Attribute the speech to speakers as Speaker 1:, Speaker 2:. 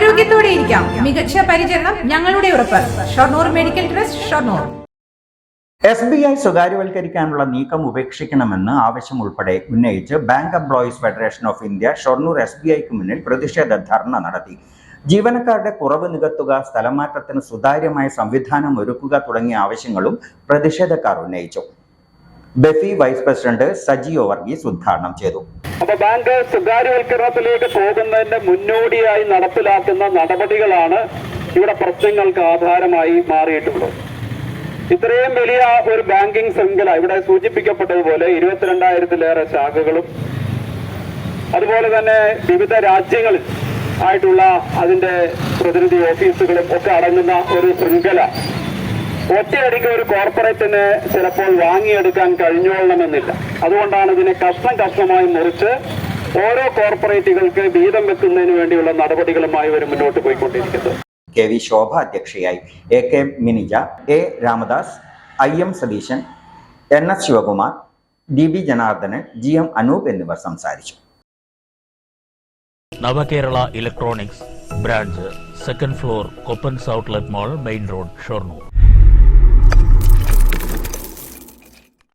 Speaker 1: ആരോഗ്യത്തോടെ ഇരിക്കാം. മികച്ച പരിചരണം ഞങ്ങളുടെ ഉറപ്പ്. Shoranur medical trust Shoranur.
Speaker 2: S B I സ്വകാര്യവൽക്കരിക്കാനുള്ള നീക്കം ഉപേക്ഷിക്കണമെന്ന് ആവശ്യം ഉൾപ്പെടെ ഉന്നയിച്ച് bank employees federation of India Shoranur S B ഐക്ക് മുന്നിൽ പ്രതിഷേധ ധർണ നടത്തി. ജീവനക്കാരുടെ കുറവ് നികത്തുക സ്ഥലമാറ്റത്തിന് സുതാര്യമായ സംവിധാനം ഒരുക്കുക തുടങ്ങിയ ആവശ്യങ്ങളും പ്രതിഷേധക്കാർ ഉന്നയിച്ചു. BEFI vice president Saji Varghese ഉദ്ഘാടനം ചെയ്തു.
Speaker 3: അപ്പൊ ബാങ്ക് സ്വകാര്യവൽക്കരണത്തിലേക്ക് പോകുന്നതിന്റെ മുന്നോടിയായി നടപ്പിലാക്കുന്ന നടപടികളാണ് ഇവിടെ പ്രശ്നങ്ങൾക്ക് ആധാരമായി മാറിയിട്ടുള്ളത്. ഇത്രയും വലിയ ഒരു ബാങ്കിംഗ് ശൃംഖല ഇവിടെ സൂചിപ്പിക്കപ്പെട്ടതുപോലെ ഇരുപത്തിരണ്ടായിരത്തിലേറെ ശാഖകളും അതുപോലെ തന്നെ വിവിധ രാജ്യങ്ങളിൽ ആയിട്ടുള്ള അതിന്റെ പ്രതിനിധി ഓഫീസുകളും ഒക്കെ അടങ്ങുന്ന ഒരു ശൃംഖല ഒറ്റയടിക്ക് ഒരു കോർപ്പറേറ്റിന് ചിലപ്പോൾ വാങ്ങിയെടുക്കാൻ കഴിഞ്ഞോളണമെന്നില്ല. അതുകൊണ്ടാണ് ഇതിനെ കഷ്ണം കഷ്ണമായി മുറിച്ച് ഓരോ കോർപ്പറേറ്റുകൾക്ക് വീതം വെക്കുന്നതിന് വേണ്ടിയുള്ള നടപടികളുമായി അവർ മുന്നോട്ട് പോയിക്കൊണ്ടിരിക്കുന്നത്.
Speaker 2: കെ വി ശോഭ അധ്യക്ഷയായി A K Minija A Ramadas I M Satheesan N S Sivakumar D B Janardhanan G M Anoop എന്നിവർ സംസാരിച്ചു.
Speaker 4: Navakerala electronics branch second floor കൊപ്പൻസ് outlet mall main road Shoranur.